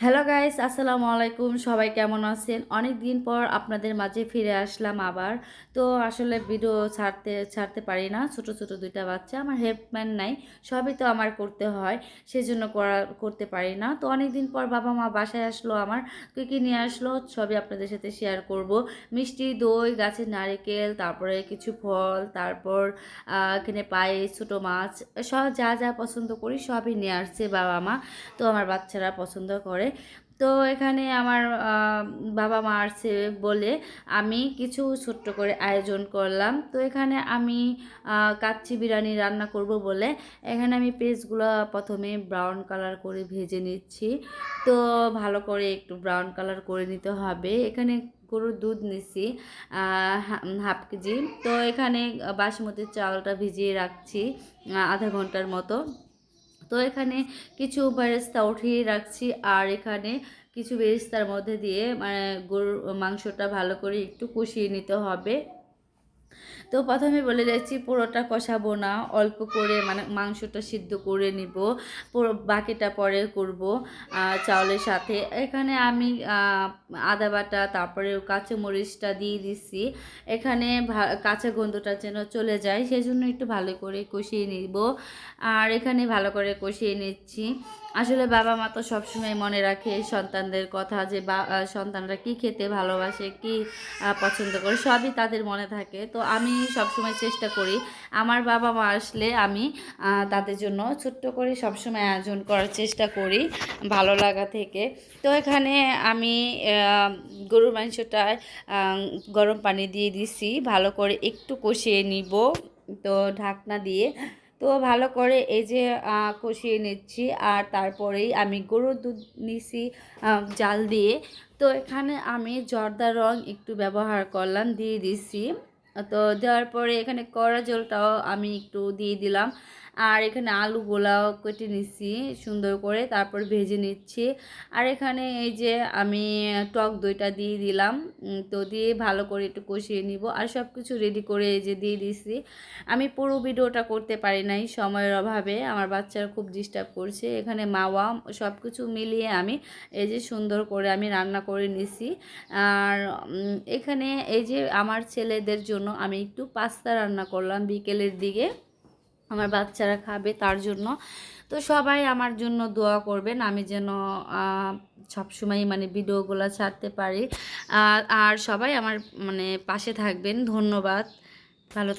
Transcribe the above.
Hello guys আসসালামু আলাইকুম সবাই কেমন আছেন? অনেক দিন পর আপনাদের মাঝে ফিরে আসলাম আবার। তো আসলে ভিডিও ছাড়তে ছাড়তে পারি না। ছোট ছোট দুইটা বাচ্চা। আমার হেল্পম্যান নাই। সবই তো আমার করতে হয়। সেজন্য করা, করতে পারি না। তো অনেক দিন পর বাবা মা বাসায় আসলো আমার। কী কী নিয়ে আসলো? সবই আপনাদের সাথে শেয়ার করব। মিষ্টি, দই গাছের নারকেল, তারপরে কিছু ফল, তারপর এখানে পায়েস, ছোটো মাছ, সব যা যা পছন্দ করি সবই নিয়ে আসছে বাবা মা। তো আমার বাচ্চারা পছন্দ করে। তো এখানে আমার বাবা মা আসছে বলে আমি কিছু ছোট্ট করে আয়োজন করলাম। তো এখানে আমি কাচ্চি বিরিয়ানি রান্না করব বলে এখানে আমি পেস্টগুলো প্রথমে ব্রাউন কালার করে ভেজে নিচ্ছি। তো ভালো করে একটু ব্রাউন কালার করে নিতে হবে। এখানে গরুর দুধ নিছি হাফ কেজি। তো এখানে বাসমতি চালটা ভিজিয়ে রাখছি আধা ঘণ্টার মতো। তো এখানে কিছু বেরেস্তা উঠিয়ে রাখছি। আর এখানে কিছু বেরেস্তার মধ্যে দিয়ে মানে গরুর মাংসটা ভালো করে একটু কষিয়ে নিতে হবে। তো প্রথমে বলে যাচ্ছি, পুরোটা কষাবো না, অল্প করে মানে মাংসটা সিদ্ধ করে নিব, পুরো বাকিটা পরে করব চাউলের সাথে। এখানে আমি আদা বাটা, তারপরে কাঁচামরিচটা দিয়ে দিচ্ছি। এখানে কাঁচা গন্ধটা যেন চলে যায়, সেজন্য একটু ভালো করে কষিয়ে নিব। আর এখানে ভালো করে কষিয়ে নিচ্ছি। আসলে বাবা মা তো সবসময় মনে রাখে সন্তানদের কথা যে সন্তানরা কি খেতে ভালোবাসে, কি পছন্দ করে, সবই তাদের মনে থাকে। তো আমি সবসময় চেষ্টা করি। আমার বাবা মা আসলে আমি তাদের জন্য ছোট্ট করে সবসময় আয়োজন করার চেষ্টা করি ভালো লাগা থেকে। তো এখানে আমি গরুর মাংসটায় গরম পানি দিয়ে দিছি, ভালো করে একটু কষিয়ে নিব, তো ঢাকনা দিয়ে। তো ভালো করে এই যে কষিয়ে নিচ্ছি, আর তারপরেই আমি গরুর দুধ নিছি জাল দিয়ে। তো এখানে আমি জর্দা রং একটু ব্যবহার করলাম, দিয়ে দিছি। তো দেওয়ার পরে এখানে কড়া জলটাও আমি একটু দিয়ে দিলাম। আর এখানে আলু আলুগুলাও কেটে নিচ্ছি সুন্দর করে, তারপর ভেজে নিচ্ছি। আর এখানে এই যে আমি টক দইটা দিয়ে দিলাম তো দিয়ে ভালো করে একটু কষিয়ে নিব। আর সব কিছু রেডি করে এই যে দিয়ে দিছি। আমি পুরো ভিডিওটা করতে পারি নাই সময়ের অভাবে, আমার বাচ্চারা খুব ডিস্টার্ব করছে। এখানে মাওয়া সব কিছু মিলিয়ে আমি এই যে সুন্দর করে আমি রান্না করে নিছি। আর এখানে এই যে আমার ছেলেদের জন্য আমি একটু পাস্তা রান্না করলাম বিকেলের দিকে। আমার বাচ্চারা খাবে তার জন্য। তো সবাই আমার জন্য দোয়া করবেন, আমি যেন সবসময় মানে ভিডিওগুলো ছাড়তে পারি। আর সবাই আমার মানে পাশে থাকবেন। ধন্যবাদ। ভালো